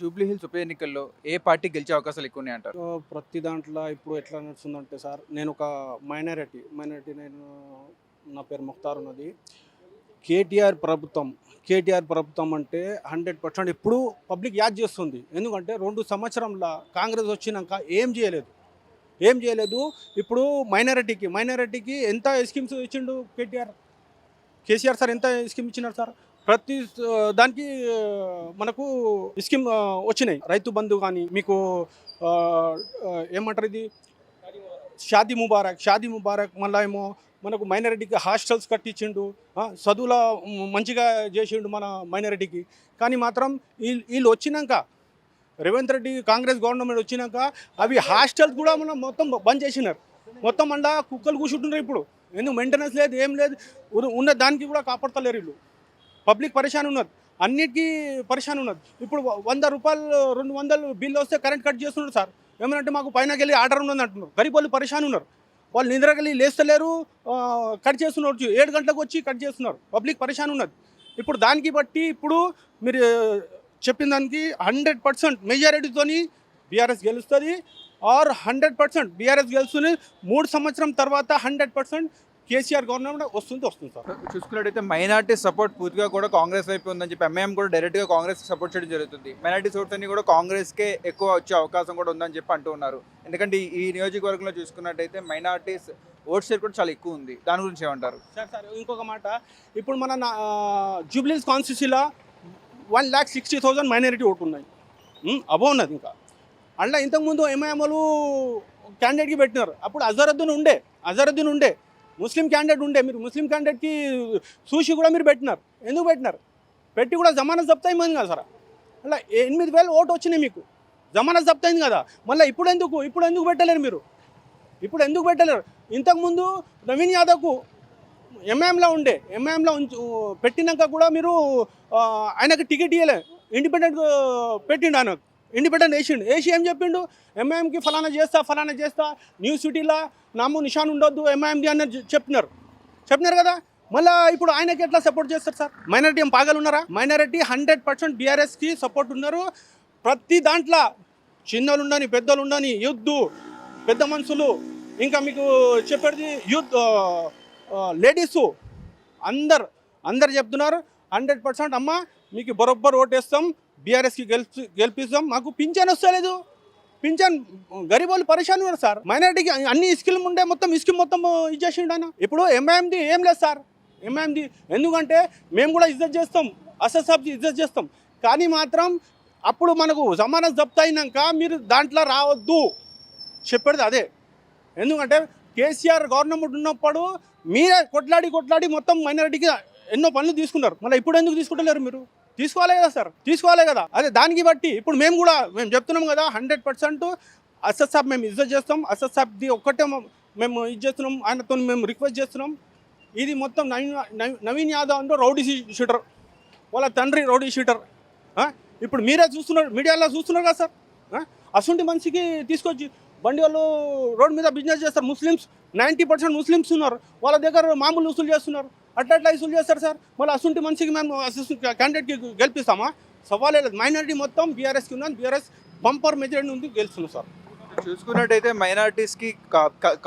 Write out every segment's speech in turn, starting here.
Jubilee hills ఉప ఎన్నికల్లో ఏ party గెలిచే అవకాశాలు ఎక్కువ ఉన్నాయి అంటారు ప్రతి దాంట్లో ఇప్పుడు ఎట్లా నడుస్తుందంటే సార్ నేను ఒక మైనారిటీ మైనారిటీ నేను నా పేరు ముఖ్తార్ ఉన్నది. కేటీఆర్ ప్రభుత్వం కేటీఆర్ ప్రభుత్వం అంటే హండ్రెడ్ పర్సెంట్ ఇప్పుడు పబ్లిక్ యాద్ చేస్తుంది. ఎందుకంటే రెండు సంవత్సరంలో కాంగ్రెస్ వచ్చినాక ఏం చేయలేదు. ఏం చేయలేదు. ఇప్పుడు మైనారిటీకి మైనారిటీకి ఎంత స్కీమ్స్ ఇచ్చిండు కేటీఆర్? కేసీఆర్ సార్ ఎంత స్కీమ్ ఇచ్చినారు సార్? ప్రతి దానికి మనకు స్కీమ్ వచ్చినాయి. రైతు బంధు కానీ మీకు ఏమంటారు ఇది? షాదీ ముబారక్ షాదీ ముబారక్ మళ్ళీ ఏమో మనకు మైనారిటీకి హాస్టల్స్ కట్టించిండు చదువుల మంచిగా చేసిండు మన మైనారిటీకి. కానీ మాత్రం వీళ్ళు వీళ్ళు వచ్చినాక రేవంత్ రెడ్డి కాంగ్రెస్ గవర్నమెంట్ వచ్చినాక అవి హాస్టల్స్ కూడా మనం మొత్తం బంద్ చేసినారు. మొత్తం అండా కుక్కలు కూర్చుంటున్నారు ఇప్పుడు. ఎందుకు మెయింటెనెన్స్ లేదు ఏం లేదు ఉన్న దానికి కూడా కాపాడతలేరు వీళ్ళు. పబ్లిక్ పరిశాన్ ఉన్నది. అన్నిటికీ పరిశాన్ ఉన్నది. ఇప్పుడు వంద రూపాయలు రెండు వందలు బిల్లు వస్తే కరెంట్ కట్ చేస్తున్నారు సార్. ఏమంటే మాకు పైనకి వెళ్ళి ఆర్డర్ ఉన్నది అంటున్నారు. గరీబ్ వాళ్ళు పరిశాన్ ఉన్నారు. వాళ్ళు నిద్రకెళ్ళి లేస్తలేరు కట్ చేస్తున్నారు. ఏడు గంటలకు వచ్చి కట్ చేస్తున్నారు. పబ్లిక్ పరిశాన్ ఉన్నది. ఇప్పుడు దానికి బట్టి ఇప్పుడు మీరు చెప్పిన దానికి హండ్రెడ్ పర్సెంట్ మెజారిటీతోని బీఆర్ఎస్ గెలుస్తుంది. ఆర్ హండ్రెడ్ పర్సెంట్ బీఆర్ఎస్ గెలుస్తుంది. మూడు సంవత్సరం తర్వాత హండ్రెడ్ పర్సెంట్ కేసీఆర్ గవర్నమెంట్ వస్తుంది వస్తుంది సార్. చూసుకున్నట్టయితే మైనార్టీ సపోర్ట్ పూర్తిగా కూడా కాంగ్రెస్ వైపు ఉందని చెప్పి ఎంఐఎం కూడా డైరెక్ట్గా కాంగ్రెస్ సపోర్ట్ చేయడం జరుగుతుంది. మైనార్టీ ఓట్స్ అన్ని కూడా కాంగ్రెస్కే ఎక్కువ వచ్చే అవకాశం కూడా ఉందని చెప్పి అంటూ ఉన్నారు. ఎందుకంటే ఈ- నియోజకవర్గంలో చూసుకున్నట్టయితే మైనార్టీస్ ఓట్ షేర్ కూడా చాలా ఎక్కువ ఉంది. దాని గురించి ఏమంటారు? సార్ సార్ ఇంకొక మాట. ఇప్పుడు మన జూబ్లీస్ కాన్స్టిట్యూన్సీలో one lakh sixty thousand minority vote ఉన్నాయి. అబో ఉన్నది ఇంకా. అందులో ఇంతకుముందు ఎంఐఎంలు క్యాండిడేట్కి పెట్టినారు. అప్పుడు అజరుద్దీన్ ఉండే అజరుద్దీన్ ఉండే. ముస్లిం క్యాండిడేట్ ఉండే మీరు ముస్లిం క్యాండిడేట్కి చూసి కూడా మీరు పెట్టినారు. ఎందుకు పెట్టినారు? పెట్టి కూడా జమానత్ జప్తా అయింది కదా సార్. అలా ఎనిమిది వేలు ఓటు వచ్చినాయి మీకు. జమానత్ జప్త అయింది కదా. మళ్ళీ ఇప్పుడు ఎందుకు? ఇప్పుడు ఎందుకు పెట్టలేరు మీరు? ఇప్పుడు ఎందుకు పెట్టలేరు? ఇంతకుముందు నవీన్ యాదవ్కు ఎంఐఎంలో ఉండే. ఎంఐఎంలో ఉంచు పెట్టినాక కూడా మీరు ఆయనకు టికెట్ ఇవ్వలే ఇండిపెండెంట్ పెట్టిండు ఆయనకు. ఇండిపెండెంట్ వేసిండు వేసి ఏం చెప్పిండు? ఎంఐఎంకి ఫలానా చేస్తా ఫలానా చేస్తా. న్యూ సిటీలో నాము నిషాన్ ఉండొద్దు ఎంఐఎంది అని చెప్పినారు. చెప్పినారు కదా? మళ్ళీ ఇప్పుడు ఆయనకి ఎట్లా సపోర్ట్ చేస్తారు సార్? మైనారిటీ ఏం పాగలు ఉన్నారా? మైనారిటీ హండ్రెడ్ పర్సెంట్ బీఆర్ఎస్కి సపోర్ట్ ఉన్నారు. ప్రతి దాంట్లో చిన్నలు ఉండని పెద్దలు ఉండని యూత్ పెద్ద మనుషులు ఇంకా మీకు చెప్పేది యూత్ లేడీస్ అందరు అందరు చెప్తున్నారు. హండ్రెడ్ పర్సెంట్ అమ్మ మీకు బరొబ్బర్ ఓటేస్తాం. బీఆర్ఎస్కి గెలిపి గెలిపిస్తాం. మాకు పింఛన్ వస్తలేదు. పింఛన్ గరీబ్ వాళ్ళు పరిశాన్ ఉన్నారు సార్. మైనారిటీకి అన్ని స్కిల్ ఉండే మొత్తం ఈ మొత్తం ఇచ్చేసిండు ఆయన. ఇప్పుడు ఎంఐఎంది ఏం లేదు సార్. ఎంఐఎంది ఎందుకంటే మేము కూడా ఇజ్జత్ చేస్తాం. అసెసాబ్ది ఇజ్జత్ చేస్తాం. కానీ మాత్రం అప్పుడు మనకు జమానా జప్తు అయినాక మీరు దాంట్లో రావద్దు. చెప్పేది అదే. ఎందుకంటే కేసీఆర్ గవర్నమెంట్ ఉన్నప్పుడు మీరే కొట్లాడి కొట్లాడి మొత్తం మైనారిటీకి ఎన్నో పనులు తీసుకున్నారు. మళ్ళీ ఇప్పుడు ఎందుకు తీసుకుంటలేరు మీరు? తీసుకోవాలి కదా సార్ తీసుకోవాలి కదా. అదే దానికి బట్టి ఇప్పుడు మేము కూడా మేము చెప్తున్నాం కదా హండ్రెడ్ పర్సెంట్ అసద్ సాబ్ మేము ఇజ్జత్ చేస్తాం. అసద్ సాబ్ది ఒక్కటే మేము ఇది చేస్తున్నాం ఆయనతో మేము రిక్వెస్ట్ చేస్తున్నాం. ఇది మొత్తం నవీన్ నవీన్ యాదవ్ అంటే రౌడీ షీటర్. వాళ్ళ తండ్రి రౌడీ షీటర్. ఇప్పుడు మీరే చూస్తున్నారు మీడియాలో చూస్తున్నారు కదా సార్. ఆ? అసంటి మనిషికి తీసుకొచ్చి బండి వాళ్ళు రోడ్ మీద బిజినెస్ చేస్తారు. ముస్లిమ్స్ నైంటీ పర్సెంట్ ముస్లిమ్స్ ఉన్నారు. వాళ్ళ దగ్గర మామూలు వసూలు చేస్తున్నారు. అట్లా అట్లా వసూలు చేస్తారు సార్. మళ్ళీ అసంటి మనిషికి మేము క్యాండిడేట్కి గెలిపిస్తామా? సవాలే లేదు. మైనారిటీ మొత్తం బీఆర్ఎస్కి ఉన్నాను బీఆర్ఎస్ బంపర్ మెజారిటీ ఉంది గెలుస్తున్నాం సార్. చూసుకున్నట్టయితే మైనార్టీస్కి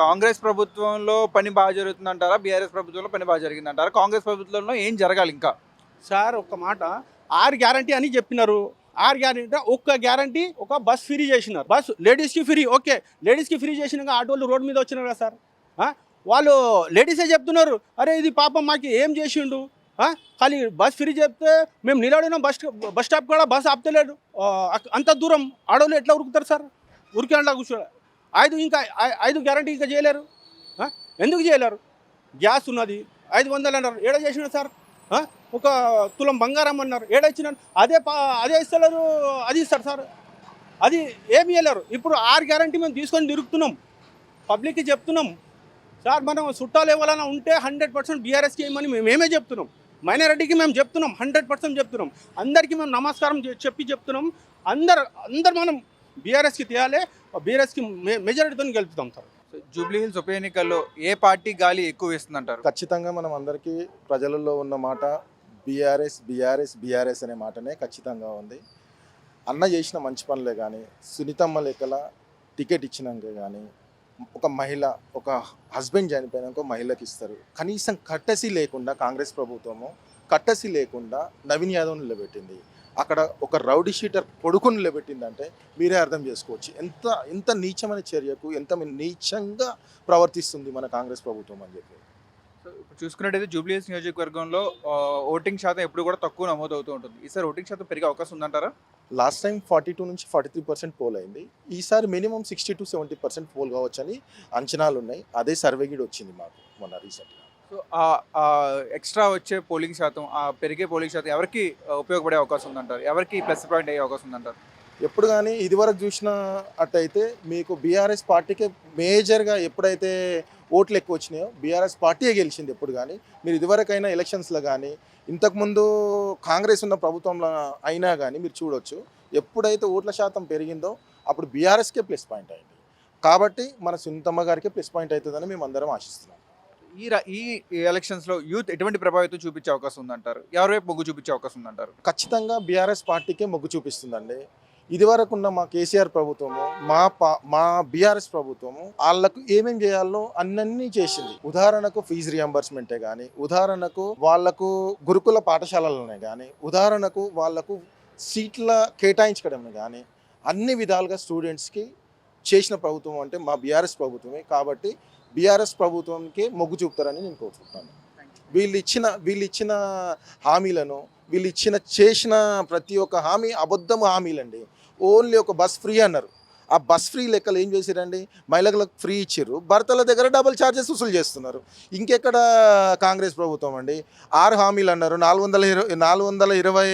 కాంగ్రెస్ ప్రభుత్వంలో పని బాగా జరుగుతుందంటారా? బీఆర్ఎస్ ప్రభుత్వంలో పని బాగా జరిగిందంటారా? కాంగ్రెస్ ప్రభుత్వంలో ఏం జరగాలి ఇంకా? సార్ ఒక మాట. ఆరు గ్యారంటీ అని చెప్పినారు. ఆరు గ్యారంటీ ఒక్క గ్యారంటీ ఒక బస్ ఫ్రీ చేసినారు. బస్ లేడీస్కి ఫ్రీ ఓకే. లేడీస్కి ఫ్రీ చేసినాక ఆటోలు రోడ్ మీద వచ్చినారు కదా సార్? వాళ్ళు లేడీసే చెప్తున్నారు? అరే ఇది పాపం మాకు ఏం చేసిండు? ఖాళీ బస్ ఫ్రీ చెప్తే మేము నిలబడినాం బస్ బస్ స్టాప్ కూడా బస్ ఆపుతలేడు అంత దూరం ఆడోళ్ళు ఎట్లా ఉరుకుతారు సార్? ఉరికి కూర్చోడు ఐదు ఇంకా ఐదు గ్యారంటీ ఇంకా చేయలేరు. ఎందుకు చేయలేరు? గ్యాస్ ఉన్నది. ఐదు వందలు అన్నారు. ఏడ చేసినారు సార్? ఒక తులం బంగారం అన్నారు. ఏడొచ్చినారు? అదే పా అదే ఇస్తలేరు అది ఇస్తారు సార్. అది ఏమి ఇవ్వలేరు ఇప్పుడు ఆరు గ్యారంటీ మేము తీసుకొని తిరుగుతున్నాం. పబ్లిక్కి చెప్తున్నాం. సార్ మనం చుట్టాలు ఎవరైనా ఉంటే హండ్రెడ్ పర్సెంట్ బీఆర్ఎస్కి ఏమని మేము మేమే చెప్తున్నాం. మైనారిటీకి మేము చెప్తున్నాం. హండ్రెడ్ పర్సెంట్ చెప్తున్నాం. అందరికీ మేము నమస్కారం చెప్పి చెప్తున్నాం. అందరు అందరు మనం బీఆర్ఎస్కి తీయాలి. బీఆర్ఎస్కి మెజారిటీతో గెలుపుతాం సార్. జూబ్లీ హిల్స్ ఉప ఎన్నికల్లో ఏ పార్టీ గాలి ఎక్కువ వేస్తుందంటారు? ఖచ్చితంగా మనం అందరికీ ప్రజలలో ఉన్న మాట బీఆర్ఎస్ బీఆర్ఎస్ బీఆర్ఎస్ అనే మాటనే ఖచ్చితంగా ఉంది. అన్న చేసిన మంచి పనులే కానీ సునీతమ్మ లెక్కల టికెట్ ఇచ్చినాక కానీ ఒక మహిళ ఒక హస్బెండ్ చనిపోయినాక ఒక మహిళకి ఇస్తారు. కనీసం కట్టసి లేకుండా కాంగ్రెస్ ప్రభుత్వము కట్టసి లేకుండా నవీన్ యాదవ్ నిలబెట్టింది. అక్కడ ఒక రౌడీ షీటర్ కొడుకుని నిలబెట్టిందంటే మీరే అర్థం చేసుకోవచ్చు. ఎంత ఎంత నీచమైన చర్యకు ఎంత నీచంగా ప్రవర్తిస్తుంది మన కాంగ్రెస్ ప్రభుత్వం అని చెప్పి. ఇప్పుడు చూసుకున్నట్టయితే జూబ్లీస్ నియోజకవర్గంలో ఓటింగ్ శాతం ఎప్పుడు కూడా తక్కువ నమోదు అవుతూ ఉంటుంది. ఈసారి ఓటింగ్ శాతం పెరిగే అవకాశం ఉందంటారా? లాస్ట్ టైం ఫార్టీ టూ నుంచి ఫార్టీ త్రీ పర్సెంట్ పోల్ అయింది. ఈసారి minimum sixty to seventy percent poll కావచ్చని అంచనాలు ఉన్నాయి. అదే సర్వే గిడ్ వచ్చింది మాకు మొన్న రీసెంట్గా. సో ఆ ఎక్స్ట్రా వచ్చే పోలింగ్ శాతం ఆ పెరిగే పోలింగ్ శాతం ఎవరికి ఉపయోగపడే అవకాశం ఉందంటారు? ఎవరికి ప్లస్ పాయింట్ అయ్యే అవకాశం ఉందంటారు? ఎప్పుడు కానీ ఇదివరకు చూసిన అట్టయితే మీకు బీఆర్ఎస్ పార్టీకే మేజర్గా ఎప్పుడైతే ఓట్లు ఎక్కువ వచ్చినాయో బీఆర్ఎస్ పార్టీయే గెలిచింది ఎప్పుడు కానీ. మీరు ఇదివరకైనా ఎలక్షన్స్లో కానీ ఇంతకుముందు కాంగ్రెస్ ఉన్న ప్రభుత్వంలో అయినా కానీ మీరు చూడొచ్చు ఎప్పుడైతే ఓట్ల శాతం పెరిగిందో అప్పుడు బీఆర్ఎస్కే ప్లస్ పాయింట్ అయింది. కాబట్టి మన సునీతమ్మ గారికి ప్లస్ పాయింట్ అవుతుందని మేము అందరం ఆశిస్తున్నాం. ఈ ఈ ఎలక్షన్స్లో యూత్ ఎటువంటి ప్రభావితం చూపించే అవకాశం ఉందంటారు? ఎవరి వైపు మొగ్గు చూపించే అవకాశం ఉందంటారు? ఖచ్చితంగా బీఆర్ఎస్ పార్టీకే మొగ్గు చూపిస్తుందండి. ఇదివరకు ఉన్న మా కేసీఆర్ ప్రభుత్వము మా పా మా బీఆర్ఎస్ ప్రభుత్వము వాళ్ళకు ఏమేం చేయాలో అన్నీ చేసింది. ఉదాహరణకు ఫీజు రియంబర్స్మెంటే కానీ ఉదాహరణకు వాళ్ళకు గురుకుల పాఠశాలలనే కానీ ఉదాహరణకు వాళ్ళకు సీట్ల కేటాయించడం కానీ అన్ని విధాలుగా స్టూడెంట్స్కి చేసిన ప్రభుత్వం అంటే మా బీఆర్ఎస్ ప్రభుత్వమే కాబట్టి బీఆర్ఎస్ ప్రభుత్వంకి మొగ్గు చూపుతారని నేను కోరుకుంటున్నాను. వీళ్ళు ఇచ్చిన వీళ్ళు ఇచ్చిన హామీలను వీళ్ళు ఇచ్చిన చేసిన ప్రతి ఒక్క హామీ అబద్ధం హామీలండి. ఓన్లీ ఒక బస్ ఫ్రీ అన్నారు. ఆ బస్ ఫ్రీ లెక్కలు ఏం చేశారండి మహిళలకు ఫ్రీ ఇచ్చారు భర్తల దగ్గర డబుల్ ఛార్జెస్ వసూలు చేస్తున్నారు. ఇంకెక్కడ కాంగ్రెస్ ప్రభుత్వం అండి? ఆరు హామీలు అన్నారు. నాలుగు వందల ఇరవై నాలుగు వందల ఇరవై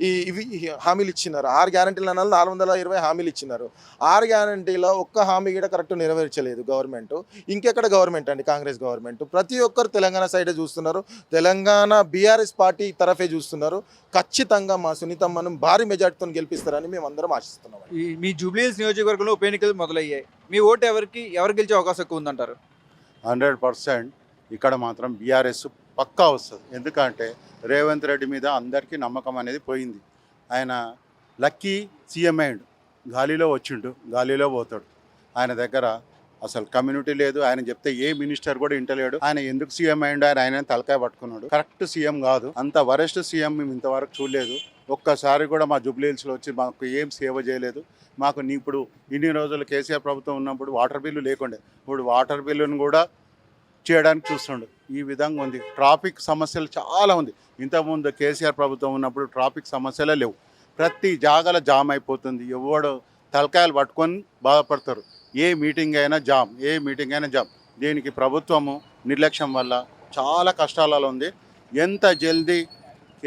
ఈ ఇవి హామీలు ఇచ్చినారు. ఆరు గ్యారంటీలు అన్నారు నాలుగు వందల ఇరవై హామీలు ఇచ్చినారు. ఆరు గ్యారంటీలో ఒక్క హామీ కూడా కరెక్ట్ నెరవేర్చలేదు గవర్నమెంట్. ఇంకెక్కడ గవర్నమెంట్ అండి? కాంగ్రెస్ గవర్నమెంట్. ప్రతి ఒక్కరు తెలంగాణ సైడే చూస్తున్నారు. తెలంగాణ బీఆర్ఎస్ పార్టీ తరఫే చూస్తున్నారు. ఖచ్చితంగా మా సునీతమ్మను భారీ మెజార్టీతో గెలిపిస్తారని మేము అందరం ఆశిస్తున్నాం ఈ మీ జూబ్లీస్ నియోజకవర్గంలో ఉప ఎన్నికలు మొదలయ్యాయి. మీ ఓటు ఎవరికి ఎవరు గెలిచే అవకాశం ఎక్కువ ఉందంటారు? హండ్రెడ్ పర్సెంట్ ఇక్కడ మాత్రం బీఆర్ఎస్ పక్కా వస్తుంది. ఎందుకంటే రేవంత్ రెడ్డి మీద అందరికీ నమ్మకం అనేది పోయింది. ఆయన లక్కీ సీఎం అయ్యిండు. గాలిలో వచ్చిండు. గాలిలో పోతాడు. ఆయన దగ్గర అసలు కమ్యూనిటీ లేదు. ఆయన చెప్తే ఏ మినిస్టర్ కూడా ఇంటలేడు ఆయన ఎందుకు సీఎం అయ్యిండు ఆయన ఆయన తలకాయ పట్టుకున్నాడు. కరెక్ట్ సీఎం కాదు. అంత వరెస్ట్ సీఎం మేము ఇంతవరకు చూడలేదు. ఒక్కసారి కూడా మా జూబ్లీహిల్స్లో వచ్చి మాకు ఏం సేవ చేయలేదు. మాకు నీ ఇప్పుడు ఇన్ని రోజులు కేసీఆర్ ప్రభుత్వం ఉన్నప్పుడు వాటర్ బిల్లు లేకుండే. ఇప్పుడు వాటర్ బిల్లును కూడా చేయడానికి చూస్తుండు. ఈ విధంగా ఉంది. ట్రాఫిక్ సమస్యలు చాలా ఉంది. ఇంతకుముందు కేసీఆర్ ప్రభుత్వం ఉన్నప్పుడు ట్రాఫిక్ సమస్యలే లేవు. ప్రతి జాగాల జామ్ అయిపోతుంది. ఎవడు తలకాయలు పట్టుకొని బాధపడతారు. ఏ మీటింగ్ అయినా జామ్ ఏ మీటింగ్ అయినా జామ్. దీనికి ప్రభుత్వము నిర్లక్ష్యం వల్ల చాలా కష్టాలలో ఉంది. ఎంత జల్దీ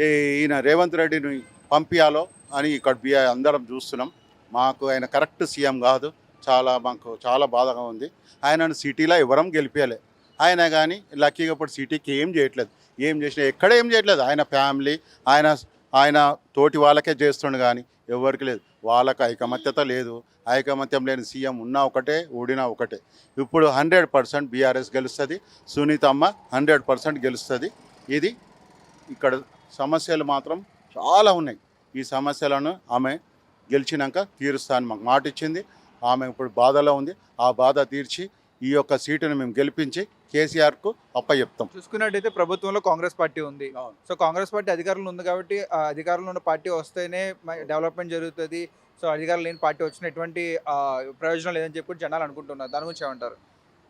ఈయన రేవంత్ రెడ్డిని పంపించాలో అని ఇక్కడ బి అందరం చూస్తున్నాం. మాకు ఆయన కరెక్ట్ సీఎం కాదు. చాలా మాకు చాలా బాధగా ఉంది. ఆయనను సిటీలో ఎవరం గెలిపించలే ఆయన కానీ లక్కీగా ఇప్పుడు సిటీకి ఏం చేయట్లేదు. ఏం చేసినా ఎక్కడ ఏం చేయట్లేదు. ఆయన ఫ్యామిలీ ఆయన ఆయన తోటి వాళ్ళకే చేస్తుండు కానీ ఎవరికి లేదు. వాళ్ళకి ఐకమత్యత లేదు. ఐకమత్యం లేని సీఎం ఉన్నా ఒకటే ఓడినా ఒకటే. ఇప్పుడు హండ్రెడ్ పర్సెంట్ బీఆర్ఎస్ గెలుస్తుంది. సునీతమ్మ హండ్రెడ్ పర్సెంట్ గెలుస్తుంది. ఇది ఇక్కడ సమస్యలు మాత్రం చాలా ఉన్నాయి. ఈ సమస్యలను ఆమె గెలిచినాక తీరుస్తాను మాకు మాట ఇచ్చింది ఆమె ఇప్పుడు బాధలో ఉంది. ఆ బాధ తీర్చి ఈ యొక్క సీటును మేము గెలిపించి కేసీఆర్కు అప్పచెప్తాం. చూసుకున్నట్టయితే ప్రభుత్వంలో కాంగ్రెస్ పార్టీ ఉంది. సో కాంగ్రెస్ పార్టీ అధికారంలో ఉంది కాబట్టి ఆ అధికారంలో ఉన్న పార్టీ వస్తేనే డెవలప్మెంట్ జరుగుతుంది. సో అధికారం లేని పార్టీ వచ్చిన ఎటువంటి ప్రయోజనం లేదని చెప్పి జనాలు అనుకుంటున్నారు. దాని గురించి ఏమంటారు?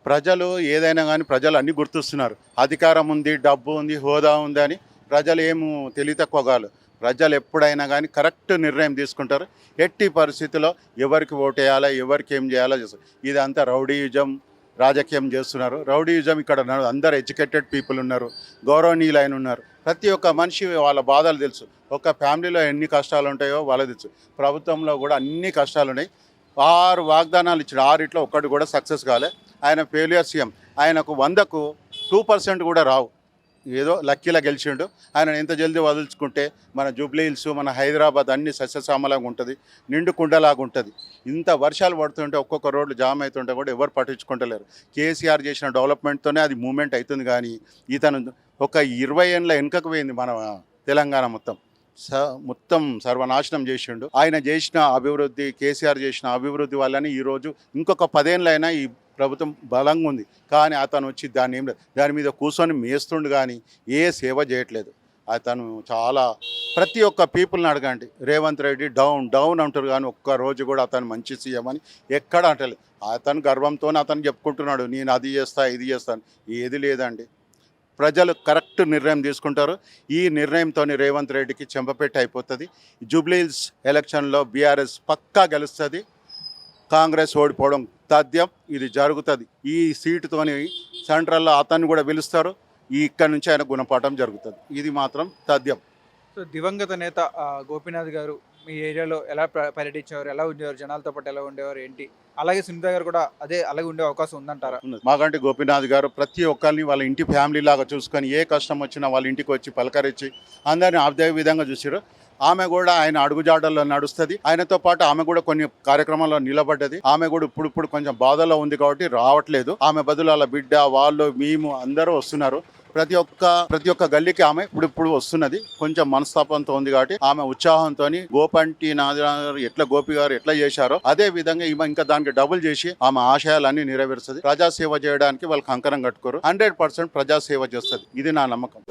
ప్రజలు ఏదైనా కానీ ప్రజలు అన్ని గుర్తిస్తున్నారు. అధికారం ఉంది డబ్బు ఉంది హోదా ఉంది అని ప్రజలు ఏమో తెలివి తక్కువ కాదు. ప్రజలు ఎప్పుడైనా కానీ కరెక్ట్ నిర్ణయం తీసుకుంటారు. ఎట్టి పరిస్థితిలో ఎవరికి ఓటేయాలా ఎవరికి ఏం చేయాలో చేస్తారు. ఇదంతా రౌడీయుజం రాజకీయం చేస్తున్నారు. రౌడీయుజం ఇక్కడ అందరు ఎడ్యుకేటెడ్ పీపుల్ ఉన్నారు గౌరవనీయులు ఆయన ఉన్నారు. ప్రతి ఒక్క మనిషి వాళ్ళ బాధలు తెలుసు. ఒక ఫ్యామిలీలో ఎన్ని కష్టాలు ఉంటాయో వాళ్ళకి తెలుసు. ప్రభుత్వంలో కూడా అన్ని కష్టాలు ఉన్నాయి. ఆరు వాగ్దానాలు ఇచ్చిన ఆరిట్లో ఒక్కటి కూడా సక్సెస్ కాలే. ఆయన ఫెయిలియర్ సీఎం. ఆయనకు వందకు టూ పర్సెంట్ కూడా రావు. ఏదో లక్కీలా గెలిచిండు. ఆయన ఎంత జల్దీ వదులుచుకుంటే మన జూబ్లీ హిల్స్ మన హైదరాబాద్ అన్ని సస్యశామలాగా ఉంటుంది నిండు కుండలాగా ఉంటుంది. ఇంత వర్షాలు పడుతుంటే ఒక్కొక్క రోడ్లు జామ్ అవుతుంటే కూడా ఎవరు పట్టించుకుంటలేరు. కేసీఆర్ చేసిన డెవలప్మెంట్తోనే అది మూమెంట్ అవుతుంది కానీ ఇతను ఒక ఇరవై ఏళ్ళ వెనుకకు పోయింది మన తెలంగాణ మొత్తం. స మొత్తం సర్వనాశనం చేసిండు. ఆయన చేసిన అభివృద్ధి కేసీఆర్ చేసిన అభివృద్ధి వల్లనే ఈరోజు ఇంకొక పదేళ్ళైనా ఈ ప్రభుత్వం బలంగా ఉంది. కానీ అతను వచ్చి దాన్ని ఏం లేదు. దాని మీద కూర్చొని మేస్తుండు కానీ ఏ సేవ చేయట్లేదు. అతను చాలా ప్రతి ఒక్క పీపుల్ని అడగండి. రేవంత్ రెడ్డి డౌన్ డౌన్ అంటారు కానీ ఒక్క రోజు కూడా అతను మంచి సీఎం అని ఎక్కడ అంటలేదు. అతను గర్వంతో అతను చెప్పుకుంటున్నాడు. నేను అది చేస్తా ఇది చేస్తాను ఏది లేదండి. ప్రజలు కరెక్ట్ నిర్ణయం తీసుకుంటారు. ఈ నిర్ణయంతో రేవంత్ రెడ్డికి చెంపపెట్టి అయిపోతుంది. జూబ్లీహిల్స్ ఎలక్షన్లో బీఆర్ఎస్ పక్కా గెలుస్తుంది. కాంగ్రెస్ ఓడిపోవడం తథ్యం ఇది జరుగుతుంది. ఈ సీటుతోని సెంట్రల్లో అతన్ని కూడా పిలుస్తారు. ఈ ఇక్కడ నుంచి ఆయన గుణపాఠం జరుగుతుంది. ఇది మాత్రం తథ్యం. సో దివంగత నేత గోపీనాథ్ గారు మీ ఏరియాలో ఎలా ప్ర- పర్యటించేవారు ఎలా ఉండేవారు? జనాలతో పాటు ఎలా ఉండేవారు? ఏంటి? అలాగే సునీత గారు కూడా అదే అలాగే ఉండే అవకాశం ఉందంటారా. మాకంటే గోపీనాథ్ గారు ప్రతి ఒక్కరిని వాళ్ళ ఇంటి ఫ్యామిలీ లాగా చూసుకొని ఏ కష్టం వచ్చినా వాళ్ళ ఇంటికి వచ్చి పలకరించి అందరిని అదే విధంగా చూసారు ఆమె కూడా ఆయన అడుగుజాడల్లో నడుస్తుంది. ఆయనతో పాటు ఆమె కూడా కొన్ని కార్యక్రమాల్లో నిలబడ్డది. ఆమె కూడా ఇప్పుడు కొంచెం బాధలో ఉంది కాబట్టి రావట్లేదు. ఆమె బదులు అలా బిడ్డ వాళ్ళు మేము అందరూ వస్తున్నారు. ప్రతి ఒక్క ప్రతి ఒక్క గల్లీకి ఆమె ఇప్పుడు ఇప్పుడు వస్తున్నది. కొంచెం మనస్తాపంతో ఉంది కాబట్టి ఆమె ఉత్సాహంతో గోపంటి నాథ ఎట్లా గోపి గారు ఎట్లా చేశారో అదే విధంగా ఈమె ఇంకా దానికి డబుల్ చేసి ఆమె ఆశయాలన్నీ నెరవేరుస్తుంది. ప్రజాసేవ చేయడానికి వాళ్ళు కంకరం కట్టుకోరు. హండ్రెడ్ పర్సెంట్ ప్రజాసేవ చేస్తుంది. ఇది నా నమ్మకం.